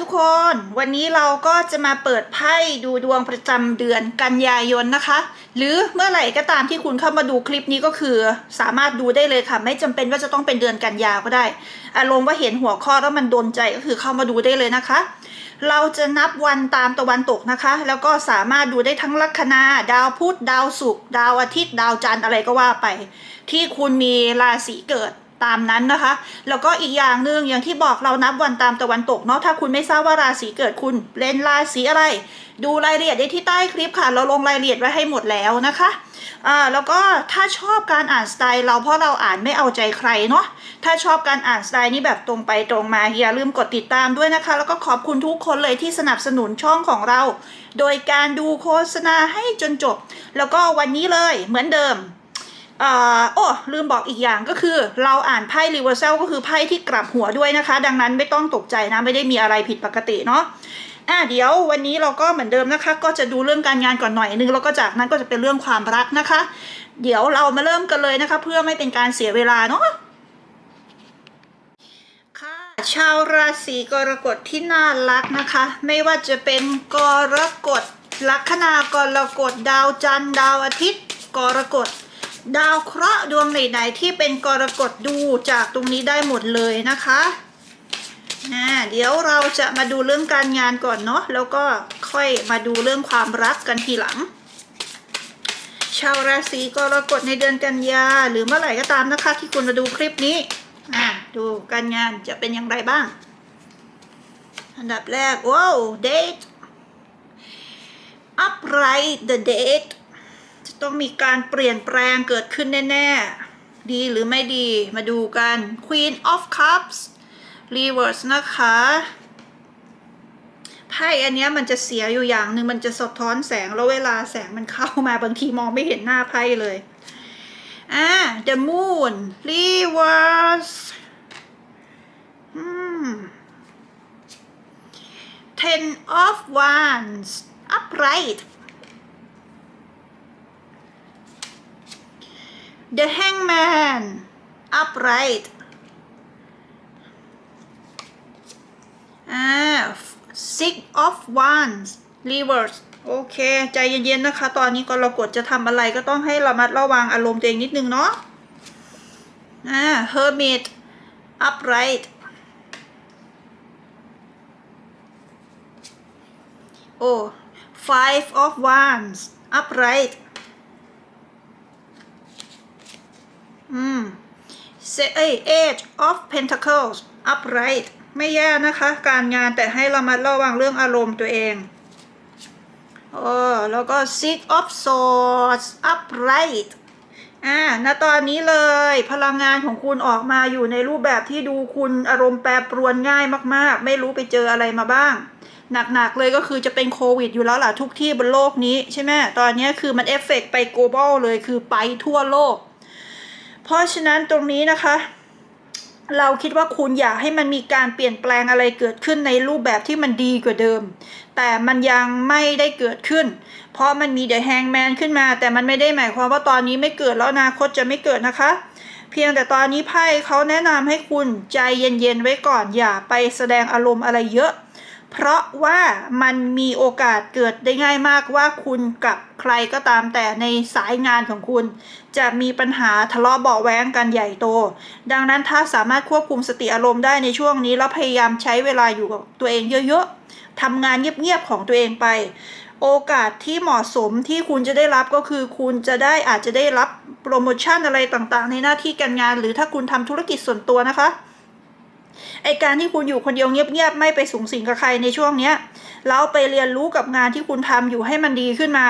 ทุกคนวันนี้เราก็จะมาเปิดไพ่ดูดวงประจำเดือนกันยายนนะคะ หรือเมื่อไหร่ก็ตามที่คุณเข้ามาดูคลิปนี้ก็คือ สามารถดูได้เลยค่ะ ไม่จำเป็นว่าจะต้องเป็นเดือนกันยาก็ได้ อารมณ์ว่าเห็นหัวข้อแล้วมันโดนใจก็คือเข้ามาดูได้เลยนะคะ เราจะนับวันตามตะวันตกนะคะ แล้วก็สามารถดูได้ทั้งลัคนาดาวพุธดาวศุกร์ดาวอาทิตย์ ดาวจันทร์อะไรก็ว่าไป ที่คุณมีราศีเกิด ตามนั้นนะคะ แล้วก็อีกอย่างหนึ่งอย่างที่บอกเรานับวันตามตะวันตกเนาะถ้าคุณไม่ทราบว่าราศีเกิดคุณเป็นราศีอะไร ดูรายละเอียดได้ที่ใต้คลิปค่ะ เราลงรายละเอียดไว้ให้หมดแล้วนะคะอ่าแล้วก็ถ้าชอบการอ่านสไตล์เราเพราะเราอ่านไม่เอาใจใครเนาะถ้าชอบการอ่านสไตล์นี้แบบตรงไปตรงมาอย่าลืมกดติดตามด้วยนะคะ แล้วก็ขอบคุณทุกคนเลยที่สนับสนุนช่องของเรา โดยการดูโฆษณาให้จนจบ แล้วก็วันนี้เลยเหมือนเดิม อ่าโอ้ลืมบอกอีกอย่างก็คือ เราอ่านไพ่รีเวอร์เซลก็คือไพ่ที่กลับหัวด้วยนะคะ ดังนั้นไม่ต้องตกใจนะ ไม่ได้มีอะไรผิดปกติเนาะอะเดี๋ยววันนี้เราก็เหมือนเดิมนะคะ ก็จะดูเรื่องการงานก่อนหน่อยนึงแล้วก็จากนั้นก็จะเป็นเรื่องความรักนะคะ เดี๋ยวเรามาเริ่มกันเลยนะคะ เพื่อไม่เป็นการเสียเวลาเนาะค่ะชาวราศีกรกฎที่น่ารักนะคะ ไม่ว่าจะเป็นกรกฎลัคนากรกฎดาวจันทร์ดาวอาทิตย์ กรกฎ ดาวเคราะห์ดวงไหนๆที่เป็นกรกฎดูจากตรงนี้ได้หมดเลยนะคะนะเดี๋ยวเราจะมาดูเรื่องการงานก่อนเนาะแล้วก็ค่อยมาดูเรื่องความรักกันทีหลัง ชาวราศีกรกฎในเดือนกันยาหรือเมื่อไหร่ก็ตามนะคะ ที่คุณมาดูคลิปนี้อะดูการงานจะเป็นอย่างไรบ้าง อันดับแรกว้าว date upright the date จะต้องมีการเปลี่ยนแปลงเกิดขึ้นแน่ ๆ ดีหรือไม่ดีมาดูกัน Queen of Cups Reverse นะคะ ไพ่อันนี้มันจะเสียอยู่อย่างหนึ่งมันจะสะท้อนแสง แล้วเวลาแสงมันเข้ามาบางทีมองไม่เห็นหน้าไพ่เลย อ่า The Moon Reverse อืม Ten of Wands Upright The Hangman upright อ่า Six of Wands reverse โอเค ใจเย็นๆนะคะ ตอนนี้กรกฎจะทำอะไรก็ต้องให้ระมัดระวังอารมณ์ตัวเองนิดนึงเนาะอ่า Hermit upright โอ้ Five of Wands upright อืมเอ้ย Age of Pentacles upright ไม่แย่นะคะ การงานแต่ให้เรามาระวังเรื่องอารมณ์ตัวเองโอ้แล้วก็ Six of Swords upright อ่าณตอนนี้เลยพลังงานของคุณออกมาอยู่ในรูปแบบที่ดูคุณอารมณ์แปรปรวนง่ายมากๆ ไม่รู้ไปเจออะไรมาบ้าง หนักๆเลยก็คือจะเป็นโควิดอยู่แล้วล่ะทุกที่บนโลกนี้ใช่ไหมตอนนี้คือมันเอฟเฟกไป global เลยคือไปทั่วโลก เพราะฉะนั้นตรงนี้นะคะ เราคิดว่าคุณอยากให้มันมีการเปลี่ยนแปลงอะไรเกิดขึ้นในรูปแบบที่มันดีกว่าเดิม แต่มันยังไม่ได้เกิดขึ้น เพราะมันมีเดอะแฮงแมนขึ้นมา แต่มันไม่ได้หมายความว่าตอนนี้ไม่เกิดแล้วอนาคตจะไม่เกิดนะคะเพียงแต่ตอนนี้ไพ่เขาแนะนำให้คุณใจเย็นๆไว้ก่อนอย่าไปแสดงอารมณ์อะไรเยอะ เพราะว่ามันมีโอกาสเกิดได้ง่ายมากว่าคุณกับใครก็ตามแต่ในสายงานของคุณ จะมีปัญหาทะเลาะเบาะแว้งกันใหญ่โต ดังนั้นถ้าสามารถควบคุมสติอารมณ์ได้ในช่วงนี้ แล้วพยายามใช้เวลาอยู่กับตัวเองเยอะๆทำงานเงียบๆของตัวเองไป โอกาสที่เหมาะสมที่คุณจะได้รับก็คือ คุณจะได้อาจจะได้รับโปรโมชั่นอะไรต่างๆ ในหน้าที่การงาน หรือถ้าคุณทำธุรกิจส่วนตัวนะคะ ไอการที่คุณอยู่คนเดียวเงียบๆไม่ไปสูงสิงกับใครในช่วงเนี้ยแล้วไปเรียนรู้กับงานที่คุณทำอยู่ให้มันดีขึ้นมา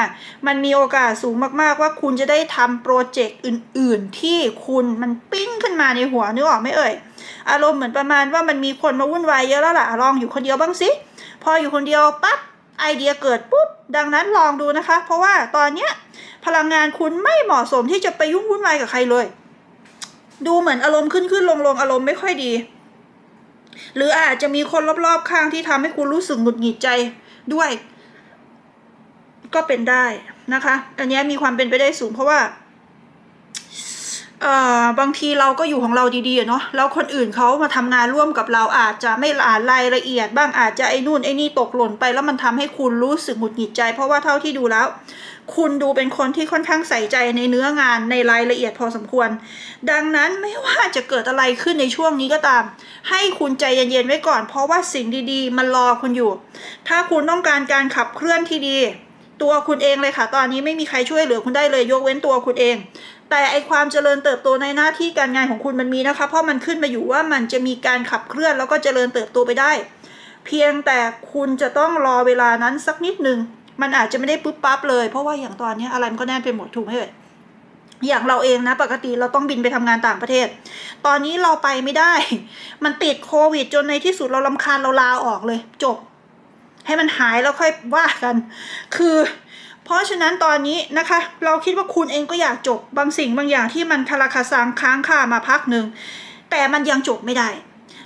มันมีโอกาสสูงมากๆว่าคุณจะได้ทำโปรเจกต์อื่น ๆ ที่คุณมันปิ้งขึ้นมาในหัวนึกออกไหมเอ่ย อารมณ์เหมือนประมาณว่ามันมีคนมาวุ่นวายเยอะแล้วล่ะลองอยู่คนเดียวบ้างสิพออยู่คนเดียวปั๊บไอเดียเกิดปุ๊บดังนั้นลองดูนะคะ เพราะว่าตอนเนี้ยพลังงานคุณไม่เหมาะสมที่จะไปยุ่งวุ่นวายกับใครเลย ดูเหมือนอารมณ์ขึ้นขึ้นลงลงอารมณ์ไม่ค่อยดี หรืออาจจะมีคนรอบๆข้างที่ทำให้คุณรู้สึกหงุดหงิดใจด้วย ก็เป็นได้นะคะ อันนี้มีความเป็นไปได้สูงเพราะว่าเอ่อบางทีเราก็อยู่ของเราดีๆเนาะแล้วคนอื่นเขามาทำงานร่วมกับเราอาจจะไม่อ่านรายละเอียด บ้างอาจจะไอ้นู่นไอ้นี่ตกหล่นไป แล้วมันทำให้คุณรู้สึกหงุดหงิดใจ เพราะว่าเท่าที่ดูแล้ว คุณดูเป็นคนที่ค่อนข้างใส่ใจในเนื้องานในรายละเอียดพอสมควร ดังนั้นไม่ว่าจะเกิดอะไรขึ้นในช่วงนี้ก็ตาม ให้คุณใจเย็นๆไว้ก่อน เพราะว่าสิ่งดีๆ มันรอคุณอยู่ ถ้าคุณต้องการการขับเคลื่อนที่ดี ตัวคุณเองเลยค่ะ ตอนนี้ไม่มีใครช่วยเหลือคุณได้เลยยกเว้นตัวคุณเอง แต่ไอความเจริญเติบโตในหน้าที่การงานของคุณมันมีนะคะ เพราะมันขึ้นมาอยู่ว่ามันจะมีการขับเคลื่อนแล้วก็เจริญเติบโตไปได้ เพียงแต่คุณจะต้องรอเวลานั้นสักนิดหนึ่ง มันอาจจะไม่ได้ปุ๊บปั๊บเลย เพราะว่าอย่างตอนนี้อะไรมันก็แน่นไปหมดถูกไหมเอ่ยอย่างเราเองนะ ปกติเราต้องบินไปทำงานต่างประเทศ ตอนนี้เราไปไม่ได้ มันติดโควิดจนในที่สุดเราลำคาญเราลาออกเลย จบ ให้มันหายแล้วค่อยว่ากัน คือ เพราะฉะนั้นตอนนี้นะคะ เราคิดว่าคุณเองก็อยากจบบางสิ่งบางอย่างที่มันคาราคาซังค้างคามาพักหนึ่งแต่มันยังจบไม่ได้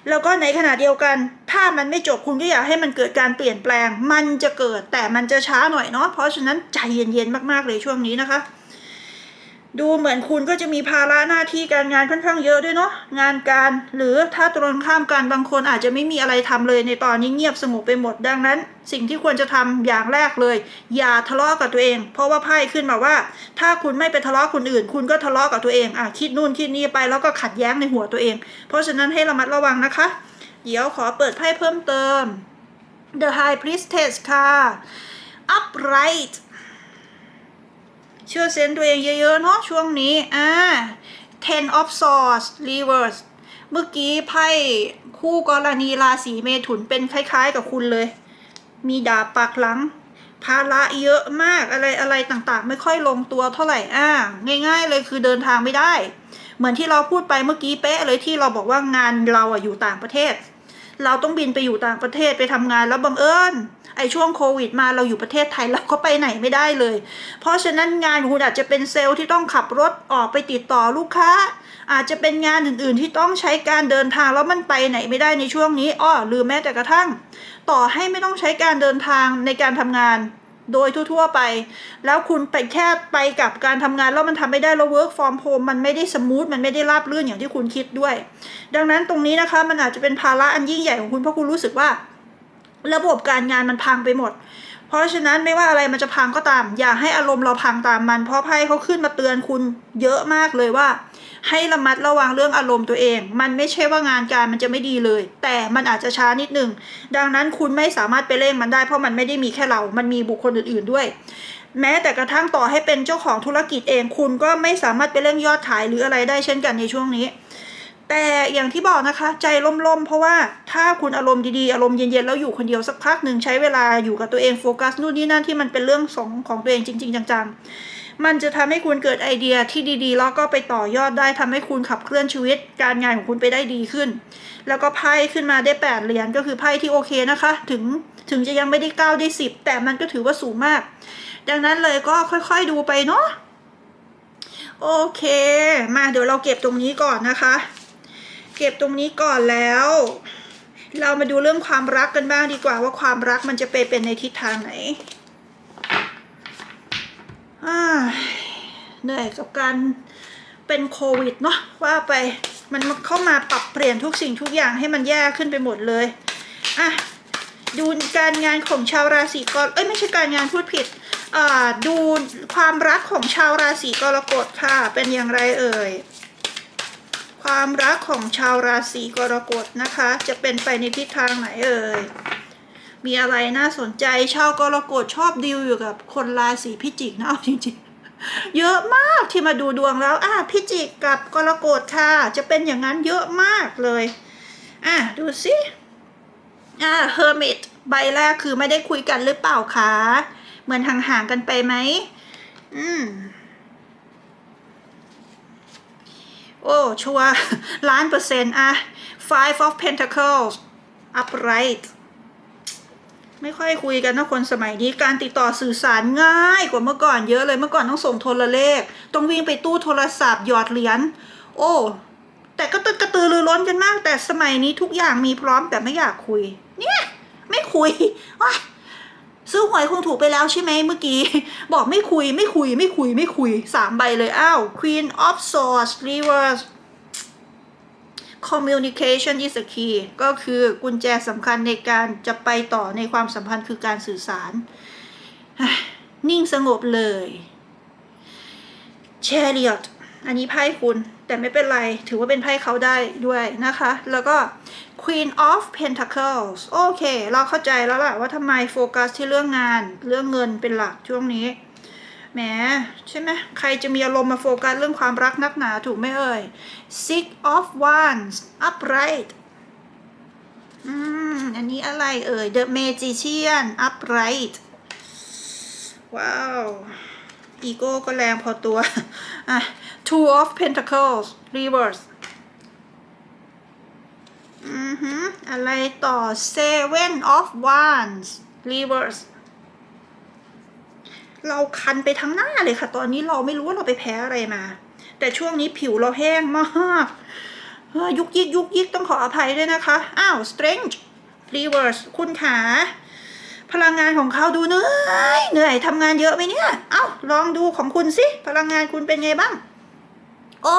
แล้วก็ในขณะเดียวกัน ถ้ามันไม่จบคุณก็อยากให้มันเกิดการเปลี่ยนแปลง มันจะเกิดแต่มันจะช้าหน่อยเนาะเพราะฉะนั้นใจเย็นๆมากๆเลยช่วงนี้นะคะ ดูเหมือนคุณก็จะมีภาระหน้าที่การงานค่อนข้างเยอะด้วยเนาะงานการหรือถ้าตรงข้ามกันบางคนอาจจะไม่มีอะไรทำเลยในตอนนี้เงียบสงบไปหมดดังนั้น สิ่งที่ควรจะทำอย่างแรกเลย อย่าทะเลาะกับตัวเอง เพราะว่าไพ่ขึ้นมาว่า ถ้าคุณไม่ไปทะเลาะคนอื่น คุณก็ทะเลาะกับตัวเองอะคิดนู่นคิดนี่ไปแล้วก็ขัดแย้งในหัวตัวเอง เพราะฉะนั้นให้ระมัดระวังนะคะ เดี๋ยวขอเปิดไพ่เพิ่มเติม The High Priestess ค่ะ Upright เชื่อเซนส์ตัวเองเยอะๆเนาะช่วงนี้อ่า Ten of Swords Reverse เมื่อกี้ไพ่คู่กรณีราศีเมถุนเป็นคล้าย ๆ กับคุณเลย มีดาบปากหลัง ภาระเยอะมากอะไรอะไรต่างๆ ไม่ค่อยลงตัวเท่าไหร่อ่าง่าย ๆ เลยคือเดินทางไม่ได้ เหมือนที่เราพูดไปเมื่อกี้เป๊ะเลยที่เราบอกว่างานเราอะอยู่ต่างประเทศ เราต้องบินไปอยู่ต่างประเทศไปทำงานแล้วบังเอิญ ไอช่วงโควิดมาเราอยู่ประเทศไทยเราก็ไปไหนไม่ได้เลย เพราะฉะนั้นงานคุณอาจจะเป็นเซลล์ที่ต้องขับรถออกไปติดต่อลูกค้า อาจจะเป็นงานอื่นๆที่ต้องใช้การเดินทางแล้วมันไปไหนไม่ได้ในช่วงนี้อ้อหรือแม้แต่กระทั่ง ต่อให้ไม่ต้องใช้การเดินทางในการทำงานโดยทั่วๆไป แล้วคุณไปแค่ไปกับการทำงานแล้วมันทำไม่ได้แล้ว work from home มันไม่ได้สมูทมันไม่ได้ราบรื่นอย่างที่คุณคิดด้วย ดังนั้นตรงนี้นะคะมันอาจจะเป็นภาระอันยิ่งใหญ่ของคุณเพราะคุณรู้สึกว่า ระบบการงานมันพังไปหมด เพราะฉะนั้นไม่ว่าอะไรมันจะพังก็ตาม อย่าให้อารมณ์เราพังตามมัน เพราะไพ่เขาขึ้นมาเตือนคุณเยอะมากเลยว่า ให้ระมัดระวังเรื่องอารมณ์ตัวเอง มันไม่ใช่ว่างานการมันจะไม่ดีเลย แต่มันอาจจะช้านิดนึง ดังนั้นคุณไม่สามารถไปเร่งมันได้เพราะมันไม่ได้มีแค่เรา มันมีบุคคลอื่นๆด้วยแม้แต่กระทั่งต่อให้เป็นเจ้าของธุรกิจเอง คุณก็ไม่สามารถไปเร่งยอดขายหรืออะไรได้เช่นกันในช่วงนี้ แต่อย่างที่บอกนะคะ ใจล่มๆ เพราะว่าถ้าคุณอารมณ์ดีๆ อารมณ์เย็นๆ แล้วอยู่คนเดียวสักพักหนึ่งใช้เวลาอยู่กับตัวเองโฟกัสนู่นนี่นั่นที่มันเป็นเรื่องสองของตัวเองจริง ๆ จังๆ มันจะทำให้คุณเกิดไอเดียที่ดีๆ แล้วก็ไปต่อยอดได้ทำให้คุณขับเคลื่อนชีวิต การงานของคุณไปได้ดีขึ้น แล้วก็ไพ่ขึ้นมาได้ 8 เหรียญก็คือไพ่ที่โอเคนะคะ ถึงถึงจะยังไม่ได้ 9 ได้ 10 แต่มันก็ถือว่าสูงมาก ดังนั้นเลยก็ค่อยๆดูไปเนาะโอเค มาเดี๋ยวเราเก็บตรงนี้ก่อนนะคะ เก็บตรงนี้ก่อนแล้ว เรามาดูเรื่องความรักกันบ้างดีกว่าว่าความรักมันจะไปเป็นในทิศทางไหนอ่าเหนื่อยกับการเป็นโควิดเนาะว่าไปมันเข้ามาปรับเปลี่ยนทุกสิ่งทุกอย่างให้มันแย่ขึ้นไปหมดเลยอะดูการงานของชาวราศีกรเอ้ยไม่ใช่การงานพูดผิดอ่าดูความรักของชาวราศีกรกฎค่ะ เป็นอย่างไรเอ่ย ความรักของชาวราศีกรกฎนะคะ จะเป็นไปในทิศทางไหนเอ่ย มีอะไรน่าสนใจชาวกรกฎชอบดีลอยู่กับคนราศีพิจิกนะเอาจริงๆ เยอะมากที่มาดูดวงแล้วอะพิจิกกับกรกฎค่ะ จะเป็นอย่างนั้นเยอะมากเลยอะดูสิอะเฮอร์มิตใบแรกคือไม่ได้คุยกันหรือเปล่าคะ เหมือนห่างๆกันไปไหม อืม โอ้ ชัวร์ล้านเปอร์เซ็นต์อะ five of pentacles upright ไม่ค่อยคุยกันนะคนสมัยนี้การติดต่อสื่อสารง่ายกว่าเมื่อก่อนเยอะเลยเมื่อก่อนต้องส่งโทรเลข ต้องวิ่งไปตู้โทรศัพท์หยอดเหรียญโอ้แต่ก็ตึกกระตือรือร้นกันมาก แต่สมัยนี้ทุกอย่างมีพร้อมแต่ไม่อยากคุย เนี่ย ไม่คุยว้าย ซื้อหวยคงถูกไปแล้วใช่ไหมเมื่อกี้ บอกไม่คุยไม่คุยไม่คุยไม่คุยสามใบเลยอ้าว Queen of Swords Reverse communication is the key ก็คือกุญแจสำคัญในการจะไปต่อในความสัมพันธ์คือการสื่อสาร นิ่งสงบเลย Chariot อันนี้ไพ่คุณแต่ไม่เป็นไรถือว่าเป็นไพ่เขาได้ด้วยนะคะ แล้วก็ Queen of Pentacles โอเค เราเข้าใจแล้วล่ะว่าทำไมโฟกัสที่เรื่องงานเรื่องเงินเป็นหลักช่วงนี้แหมใช่ไหมใครจะมีอารมณ์มาโฟกัสเรื่องความรักนักหนาถูกไหมเอ่ย Six of Wands upright อืมอันนี้อะไรเอ่ย The Magician upright ว้าว อีโก้ก็แรงพอตัว อะ Two of Pentacles reverse อือหืออะไรต่อ Seven of Wands reverse เราคันไปทั้งหน้าเลยค่ะ ตอนนี้เราไม่รู้ว่าเราไปแพ้อะไรมา แต่ช่วงนี้ผิวเราแห้งมากยยุกยิกยุกยิกต้องขออภัยด้วยนะคะ อ้าว Strange reverse คุณขา พลังงานของเขาดูเหนื่อยเหนื่อยทำงานเยอะไหมเนี่ย เอ้าลองดูของคุณสิ พลังงานคุณเป็นไงบ้าง โอ้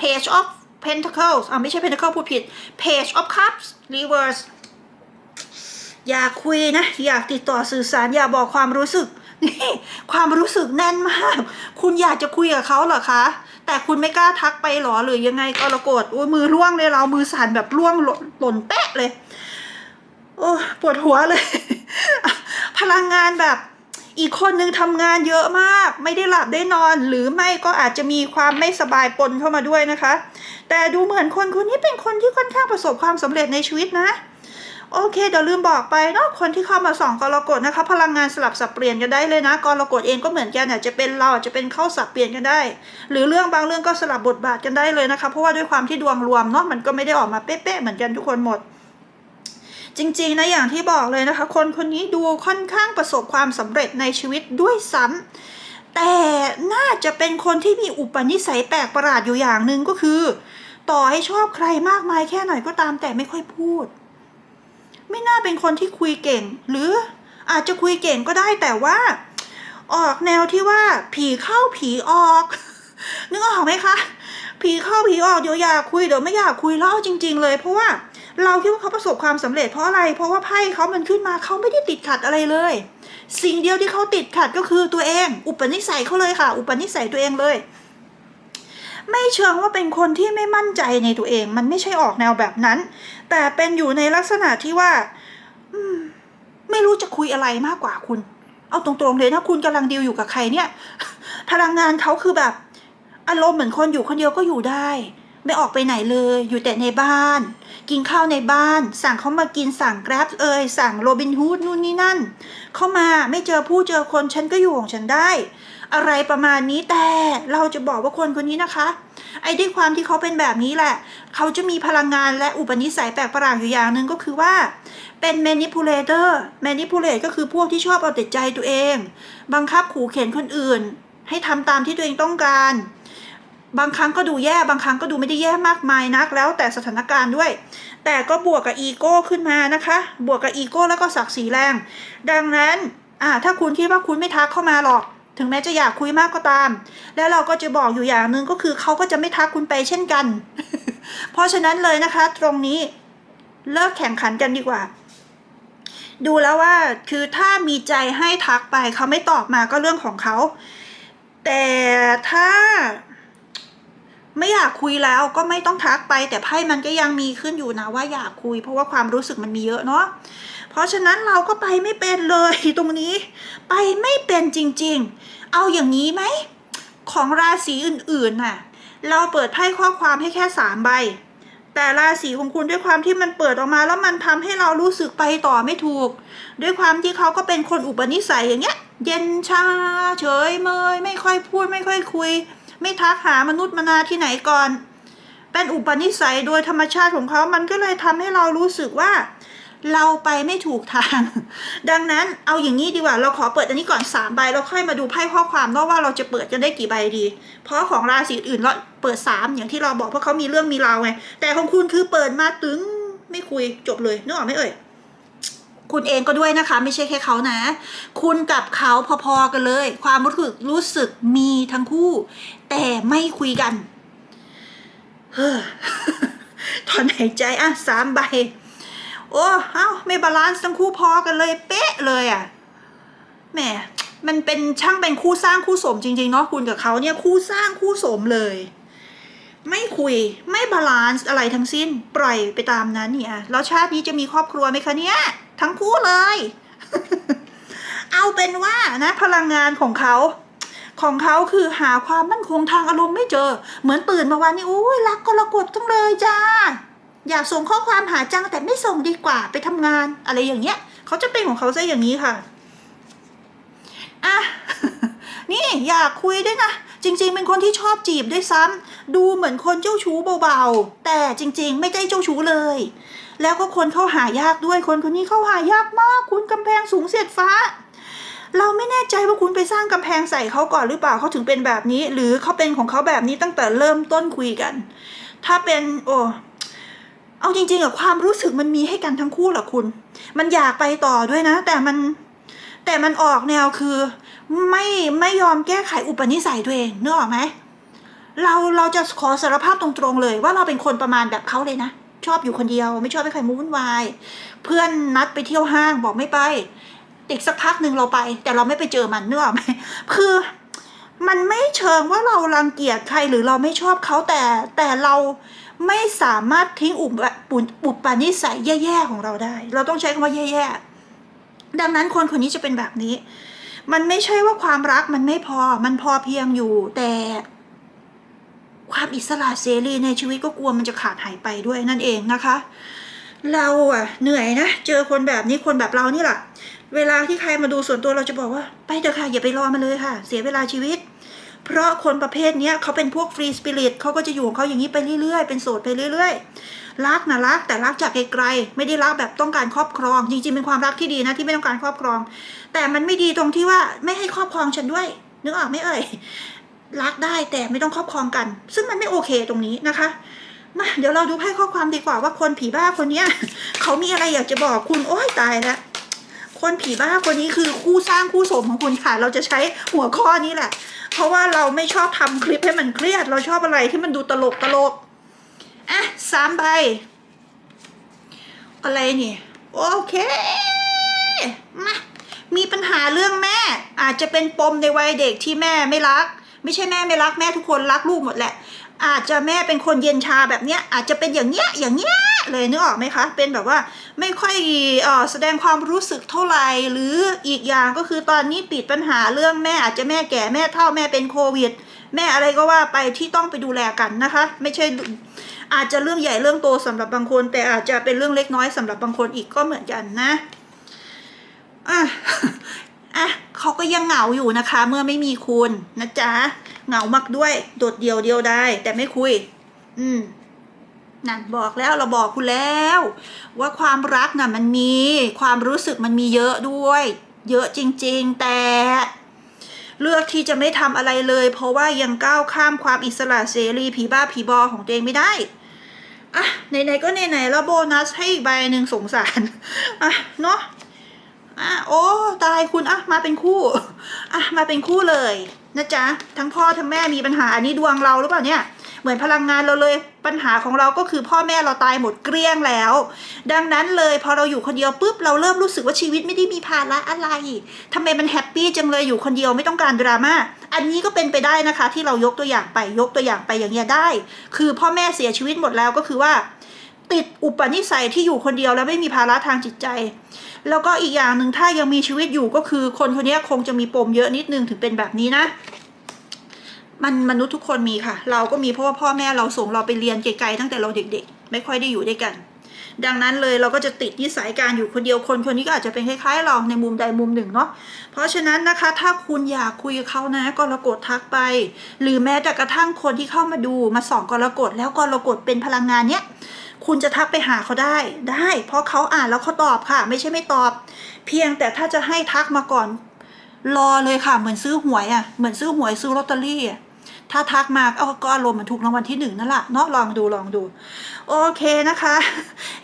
page of pentacles อ่าไม่ใช่ pentacle พูดผิด page of cups reverse อยากคุยนะ อยากติดต่อสื่อสารอยากบอกความรู้สึกนี่ความรู้สึกแน่นมาก คุณอยากจะคุยกับเขาเหรอคะ แต่คุณไม่กล้าทักไปหรอหรือยังไงก็ระกดโอ้ยมือร่วงเลยเรามือสั่นแบบร่วงหล่นหล่นแปะเลย โอ้ปวดหัวเลย พลังงานแบบอีกคนนึงทำงานเยอะมาก ไม่ได้หลับได้นอน หรือไม่ก็อาจจะมีความไม่สบายปนเข้ามาด้วยนะคะ แต่ดูเหมือนคนคนนี้เป็นคนที่ค่อนข้างประสบความสำเร็จในชีวิตนะ โอเคเดี๋ยวลืมบอกไปเนาะคนที่เข้ามาส่องกรกฎนะคะ พลังงานสลับสับเปลี่ยนกันได้เลยนะกรกฎเองก็เหมือนกันอาจจะเป็นเราอาจจะเป็นเข้าสับเปลี่ยนกันได้ หรือเรื่องบางเรื่องก็สลับบทบาทกันได้เลยนะคะ เพราะว่าด้วยความที่ดวงรวมเนาะมันก็ไม่ได้ออกมาเป๊ะๆเหมือนกันทุกคนหมด จริงๆนะอย่างที่บอกเลยนะคะ คนคนนี้ดูค่อนข้างประสบความสำเร็จในชีวิตด้วยซ้ำแต่น่าจะเป็นคนที่มีอุปนิสัยแปลกประหลาดอยู่อย่างหนึ่งก็คือ ต่อให้ชอบใครมากมายแค่ไหนก็ตามแต่ไม่ค่อยพูด ไม่น่าเป็นคนที่คุยเก่ง หรืออาจจะคุยเก่งก็ได้แต่ว่า ออกแนวที่ว่า ผีเข้าผีออกนึกออกไหมคะผีเข้าผีออกเดี๋ยวอยากคุยเดี๋ยวไม่อยากคุยเล่าจริง ๆ เลยเพราะว่า เราคิดว่าเขาประสบความสำเร็จเพราะอะไร เพราะว่าไพ่เขามันขึ้นมาเขาไม่ได้ติดขัดอะไรเลย สิ่งเดียวที่เขาติดขัดก็คือตัวเอง อุปนิสัยเขาเลยค่ะ อุปนิสัยตัวเองเลย ไม่เชิงว่าเป็นคนที่ไม่มั่นใจในตัวเอง มันไม่ใช่ออกแนวแบบนั้น แต่เป็นอยู่ในลักษณะที่ว่าอไม่รู้จะคุยอะไรมากกว่าคุณ เอาตรงๆเลยถ้าคุณกำลังดีลอยู่กับใครเนี่ย พลังงานเขาคือแบบ อารมณ์เหมือนคนอยู่คนเดียวก็อยู่ได้ ไม่ออกไปไหนเลย อยู่แต่ในบ้าน กินข้าวในบ้าน สั่งเขามากินสั่งแกร็บเอ่ยสั่งโรบินฮูดนู่นนี่นั่น เข้ามาไม่เจอผู้เจอคนฉันก็อยู่ของฉันได้ อะไรประมาณนี้แต่เราจะบอกว่าคนคนนี้นะคะ ไอ้ด้วยความที่เขาเป็นแบบนี้แหละ เขาจะมีพลังงานและอุปนิสัยแปลกประหลาดอยู่อย่างหนึ่งก็คือว่า เป็น manipulator manipulate ก็คือพวกที่ชอบเอาแต่ใจตัวเอง บังคับขู่เข็นคนอื่น ให้ทำตามที่ตัวเองต้องการ บางครั้งก็ดูแย่บางครั้งก็ดูไม่ได้แย่มากมายนัก แล้วแต่สถานการณ์ด้วย แต่ก็บวกกับอีโก้ขึ้นมานะคะ บวกกับอีโก้แล้วก็ศักดิ์ศรีแรง ดังนั้นอ่าถ้าคุณคิดว่าคุณไม่ทักเข้ามาหรอก ถึงแม้จะอยากคุยมากก็ตาม แล้วเราก็จะบอกอยู่อย่างหนึ่งก็คือเขาก็จะไม่ทักคุณไปเช่นกัน เพราะฉะนั้นเลยนะคะ ตรงนี้เลิกแข่งขันกันดีกว่า ดูแล้วว่าคือถ้ามีใจให้ทักไปเขาไม่ตอบมาก็เรื่องของเขา แต่ถ้า ไม่อยากคุยแล้วก็ไม่ต้องทักไป แต่ไพ่มันก็ยังมีขึ้นอยู่นะว่าอยากคุย เพราะว่าความรู้สึกมันมีเยอะเนาะเพราะฉะนั้นเราก็ไปไม่เป็นเลยตรงนี้ ไปไม่เป็นจริง ๆ เอาอย่างนี้ไหมของราศีอื่นๆน่ะเราเปิดไพ่ข้อความให้แค่สามใบ แต่ราศีของคุณด้วยความที่มันเปิดออกมาแล้วมันทำให้เรารู้สึกไปต่อไม่ถูก ด้วยความที่เขาก็เป็นคนอุปนิสัยอย่างเงี้ย เย็นชาเฉยเมยไม่ค่อยพูดไม่ค่อยคุย ไม่ทักหามนุษย์มนาที่ไหนก่อน เป็นอุปนิสัยโดยธรรมชาติของเขา มันก็เลยทำให้เรารู้สึกว่า เราไปไม่ถูกทาง ดังนั้นเอาอย่างนี้ดีกว่า เราขอเปิดอันนี้ก่อนสามใบแล้วค่อยมาดูไพ่ข้อความนาะว่าเราจะเปิดกันได้กี่ใบดี เพราะของราศีอื่นเราเปิดสามอย่างที่เราบอกเพราะเขามีเรื่องมีราวไงแต่ของคุณคือเปิดมาตึงไม่คุยจบเลยนึกออกไหมเอ่ย คุณเองก็ด้วยนะคะ ไม่ใช่แค่เขานะ คุณกับเขาพอๆกันเลย ความรู้สึกรู้สึกมีทั้งคู่ แต่ไม่คุยกันเฮ้อถอนหายใจอะสามใบ โอ้เอ้าไม่บาลานซ์ทั้งคู่พอกันเลย เป๊ะเลยอะแหมมันเป็นช่างเป็นคู่สร้างคู่สมจริงๆเนาะคุณกับเขาเนี่ยคู่สร้างคู่สมเลย ไม่คุยไม่บาลานซ์อะไรทั้งสิ้น ปล่อยไปตามนั้นเนี่ยแล้วชาตินี้จะมีครอบครัวไหมคะเนี่ย ทั้งคู่เลย เอาเป็นว่านะพลังงานของเขาของเขาคือหาความมั่นคงทางอารมณ์ไม่เจอ เหมือนตื่นมาวันนี้อุ้ยรักกรกฎจังเลยจ้า อยากส่งข้อความหาจังแต่ไม่ส่งดีกว่าไปทำงาน อะไรอย่างเงี้ยเขาจะเป็นของเขาซะอย่างนี้ค่ะอะนี่อยากคุยด้วยนะจริง ๆ เป็นคนที่ชอบจีบด้วยซ้ำดูเหมือนคนเจ้าชู้เบาๆแต่จริง ๆ ไม่ได้เจ้าชู้เลย แล้วก็คนเข้าหายากด้วยคนคนนี้เข้าหายากมาก คุณกำแพงสูงเสียดฟ้า เราไม่แน่ใจว่าคุณไปสร้างกำแพงใส่เขาก่อนหรือเปล่าเขาถึงเป็นแบบนี้ หรือเขาเป็นของเขาแบบนี้ตั้งแต่เริ่มต้นคุยกัน ถ้าเป็นโอ้เอาจริงๆอะความรู้สึกมันมีให้กันทั้งคู่เหรอคุณ มันอยากไปต่อด้วยนะ แต่มันแต่มันออกแนวคือ ไม่ไม่ยอมแก้ไขอุปนิสัยตัวเองเนออกไหมเราเราจะขอสารภาพตรงๆเลยว่าเราเป็นคนประมาณแบบเขาเลยนะ ชอบอยู่คนเดียว ไม่ชอบให้ใครมาวุ่นวาย เพื่อนนัดไปเที่ยวห้างบอกไม่ไปอีกสักพักหนึ่งเราไป แต่เราไม่ไปเจอมันเนึกอไหมคือมันไม่เชิงว่าเรารังเกียจใครหรือเราไม่ชอบเขาแต่แต่เราไม่สามารถทิ้งอุปปุอุปนิสัยแย่ๆของเราได้ เราต้องใช้คำว่าแย่ๆดังนั้นคนคนนี้จะเป็นแบบนี้ มันไม่ใช่ว่าความรักมันไม่พอมันพอเพียงอยู่แต่ ความอิสระเสรีในชีวิตก็กลัวมันจะขาดหายไปด้วยนั่นเองนะคะ เราอะเหนื่อยนะ เจอคนแบบนี้คนแบบเรานี่แหละเวลาที่ใครมาดูส่วนตัวเราจะบอกว่า ไปเถอะค่ะ อย่าไปรอมาเลยค่ะ เสียเวลาชีวิต เพราะคนประเภทนี้เขาเป็นพวกฟรีสปิริตเขาก็จะอยู่ของเขาอย่างนี้ไปเรื่อยๆ เป็นโสดไปเรื่อยๆ รักนะรัก แต่รักจากไกลๆ ไม่ได้รักแบบต้องการครอบครอง จริงๆ เป็นความรักที่ดีนะที่ไม่ต้องการครอบครอง แต่มันไม่ดีตรงที่ว่าไม่ให้ครอบครองฉันด้วยนึกออกไหม่เอ่ย รักได้แต่ไม่ต้องครอบครองกัน ซึ่งมันไม่โอเคตรงนี้นะคะมาเดี๋ยวเราดูไพ่ข้อความดีกว่าว่าคนผีบ้าคนเนี้ยเขามีอะไรอยากจะบอกคุณโอ้ยตายแล้วคนผีบ้าคนนี้คือคู่สร้างคู่สมของคุณค่ะ เราจะใช้หัวข้อนี้แหละ เพราะว่าเราไม่ชอบทำคลิปให้มันเครียด เราชอบอะไรที่มันดูตลกตลกอะสามใบ อะไรนี่ โอเคมามีปัญหาเรื่องแม่ อาจจะเป็นปมในวัยเด็กที่แม่ไม่รัก ไม่ใช่แม่ไม่รักแม่ทุกคนรักลูกหมดแหละ อาจจะแม่เป็นคนเย็นชาแบบเนี้ยอาจจะเป็นอย่างเนี้ยอย่างเนี้ยเลยนึกออกไหมคะ เป็นแบบว่าไม่ค่อยเออแสดงความรู้สึกเท่าไหร่หรืออีกอย่างก็คือตอนนี้ปิดปัญหาเรื่องแม่อาจจะแม่แก่แม่เฒ่าแม่เป็นโควิด แม่อะไรก็ว่าไปที่ต้องไปดูแลกันนะคะ ไม่ใช่อาจจะเรื่องใหญ่เรื่องโตสำหรับบางคน แต่อาจจะเป็นเรื่องเล็กน้อยสำหรับบางคนอีกก็เหมือนกันนะอะ อะเขาก็ยังเหงาอยู่นะคะ เมื่อไม่มีคุณนะจ๊ะเหงามากด้วย โดดเดียวเดียวได้ แต่ไม่คุย อืมนั่นบอกแล้วเราบอกคุณแล้ว ว่าความรักน่ะมันมีความรู้สึกมันมีเยอะด้วย เยอะจริง ๆ แต่ เลือกที่จะไม่ทำอะไรเลย เพราะว่ายังก้าวข้ามความอิสระเสรีผีบ้าผีบอของตัวเองไม่ได้อะไหนๆก็ไหนๆแล้วโบนัสให้อีกใบหนึ่งสงสารอะเนาะ อะโอ้ตายคุณอะมาเป็นคู่อะมาเป็นคู่เลยนะจ๊ะทั้งพ่อทั้งแม่มีปัญหาอันนี้ดวงเราหรือเปล่าเนี่ยเหมือนพลังงานเราเลยปัญหาของเราก็คือพ่อแม่เราตายหมดเกลี้ยงแล้ว ดังนั้นเลยพอเราอยู่คนเดียวปุ๊บเราเริ่มรู้สึกว่าชีวิตไม่ได้มีภาระอะไรทำไมมันแฮปปี้จังเลยอยู่คนเดียวไม่ต้องการดราม่าอันนี้ก็เป็นไปได้นะคะ ที่เรายกตัวอย่างไปยกตัวอย่างไปอย่างเงี้ยได้ คือพ่อแม่เสียชีวิตหมดแล้วก็คือว่า ติดอุปนิสัยที่อยู่คนเดียวแล้วไม่มีภาระทางจิตใจ แล้วก็อีกอย่างหนึ่งถ้ายังมีชีวิตอยู่ก็คือคนคนนี้คงจะมีปมเยอะนิดนึงถึงเป็นแบบนี้นะ มันมนุษย์ทุกคนมีค่ะ เราก็มีเพราะว่าพ่อแม่เราส่งเราไปเรียนไกลๆตั้งแต่เราเด็กๆ ไม่ค่อยได้อยู่ด้วยกัน ดังนั้นเลยเราก็จะติดนิสัยการอยู่คนเดียวคนคนนี้ก็อาจจะเป็นคล้ายๆ เราในมุมใดมุมหนึ่งเนาะเพราะฉะนั้นนะคะ ถ้าคุณอยากคุยกับเขานะกรกฎทักไป หรือแม้แต่กระทั่งคนที่เข้ามาดูมาส่องกรกฎแล้วกรกฎเป็นพลังงานเนี้ย คุณจะทักไปหาเขาได้ได้ เพราะเขาอ่านแล้วเขาตอบค่ะ ไม่ใช่ไม่ตอบ เพียงแต่ถ้าจะให้ทักมาก่อน รอเลยค่ะ เหมือนซื้อหวยอะเหมือนซื้อหวยซื้อลอตเตอรี่อะถ้าทักมาเอาก็อารมณ์มันถูกรางวัลที่หนึ่งนั่นแหละเนาะลองดูลองดู โอเคนะคะ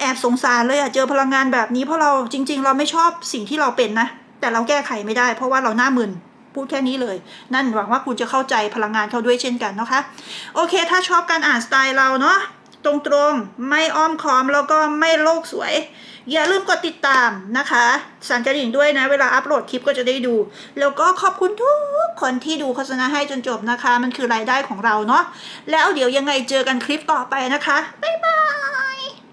แอบสงสารเลยอะเจอพลังงานแบบนี้เพราะเราจริง ๆ เราไม่ชอบสิ่งที่เราเป็นนะ แต่เราแก้ไขไม่ได้ เพราะว่าเราหน้ามึนพูดแค่นี้เลย นั่นหวังว่าคุณจะเข้าใจพลังงานเขาด้วยเช่นกันนะคะ โอเค ถ้าชอบการอ่านสไตล์เราเนาะ ตรงๆ ไม่อ้อมค้อมแล้วก็ไม่โลกสวย อย่าลืมกดติดตามนะคะ สั่นกระดิ่งด้วยนะ เวลาอัปโหลดคลิปก็จะได้ดู แล้วก็ขอบคุณทุกคนที่ดูโฆษณาให้จนจบนะคะ มันคือรายได้ของเราเนาะแล้วเดี๋ยวยังไงเจอกันคลิปต่อไปนะคะ บ๊ายบาย